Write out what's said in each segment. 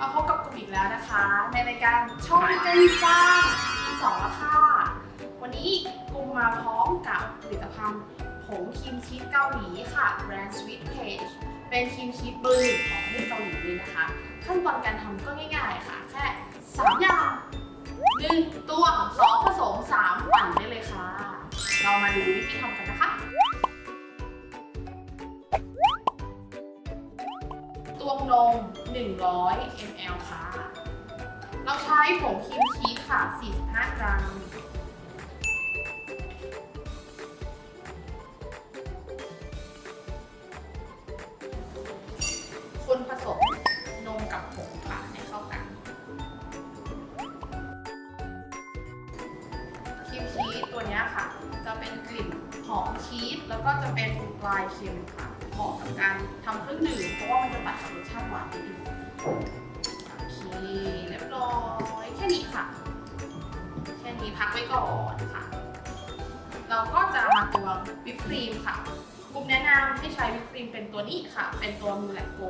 มาพบกับกลุ่มอีกแล้วนะคะ ในรายการชมกันจ้าที่สองแล้วค่ะ วันนี้กลุ่มมาพร้อมกับผลิตภัณฑ์ผงครีมชีสเกาหลีค่ะแบรนด์ Sweet Page เป็นครีมชีสเบอร์หนึ่งของประเทศเกาหลีเลยนะคะ ขั้นตอนการทำก็ง่ายๆค่ะ แค่3อย่างหนึ่งตวงสอง ตวงนม 100 ml ค่ะ เราใช้ผงครีมชีสค่ะ 45 กรัม คนผสมนมกับผงค่ะให้เข้ากัน ครีมชีสตัวนี้ค่ะ จะเป็นกลิ่น หอมชีสแล้วก็จะเป็นปลายเค็มค่ะเหมาะกับการทำเครื่องดื่มเพราะว่ามันจะตัดกับรสชาติหวานได้ดีโอเคเรียบร้อยแค่นี้ค่ะ แค่นี้พักไว้ก่อนค่ะ เราก็จะมาตวงวิปครีมค่ะกลุ่มแนะนำให้ใช้วิปครีมเป็นตัวนี้ค่ะ เป็นตัวมูแลกโก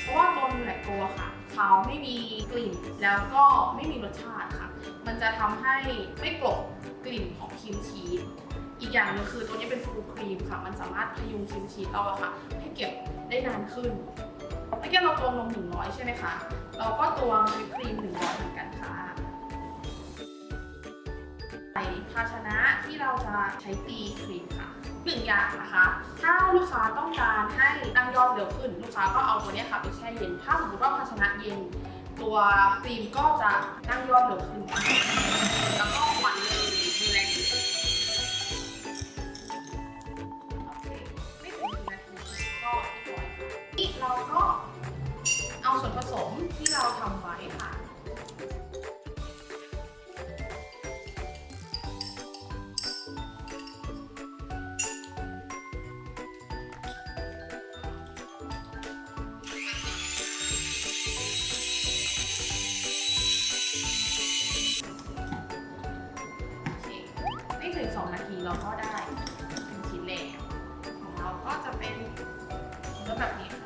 เพราะว่าตัวมูแลกโกค่ะ เขาไม่มีกลิ่นแล้วก็ไม่มีรสชาติค่ะ มันจะทำให้ไม่กลบกลิ่นของครีมชีส อีกอย่างหนึงคือตัวนี้เป็นฟูลครีมค่ะ มันสามารถพยุงครีมชีสเราอะค่ะ ให้เก็บได้นานขึ้นเมื่อกี้เราตวงนม100ใช่ไหมคะ เราก็ตวงวิปครีม100เหมือนกันค่ะใส่ภาชนะที่เราจะใช้ตีครีมค่ะหนึ่งอย่างนะคะ ถ้าลูกค้าต้องการให้ตั้งยอดเร็วขึ้น ลูกค้าก็เอาตัวนี้ค่ะไปแช่เย็น ถ้าสมมติว่าภาชนะเย็น ตัวครีมก็จะตั้งยอดเร็วขึ้น แล้วก็ปั่นเลย ส่วนผสมที่เราทำไว้ค่ะ ไม่ถึง 2 นาทีเราก็ได้เป็นชิ้นแล้วของเราก็จะเป็นเนื้อแบบนี้ค่ะ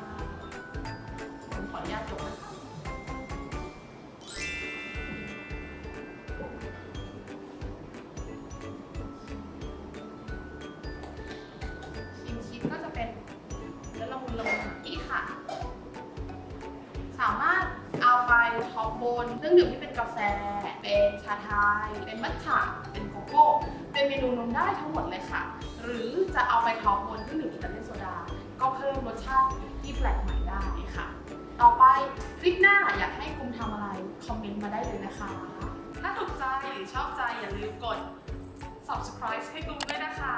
บนเครื่องดื่มที่เป็นกาแฟ เป็นชาไทย เป็นมัทฉะเป็นโกโก้ เป็นเมนูนมได้ทั้งหมดเลยค่ะ หรือจะเอาไปท็อปบนเครื่องดื่มอิตาเลียนโซดา ก็เพิ่มรสชาติที่แปลกใหม่ได้ค่ะ ต่อไปคลิปหน้าอยากให้คุณทำอะไร คอมเมนต์มาได้เลยนะคะ ถ้าถูกใจหรือชอบใจอย่าลืมกด subscribe ให้กลุ่มด้วยนะคะ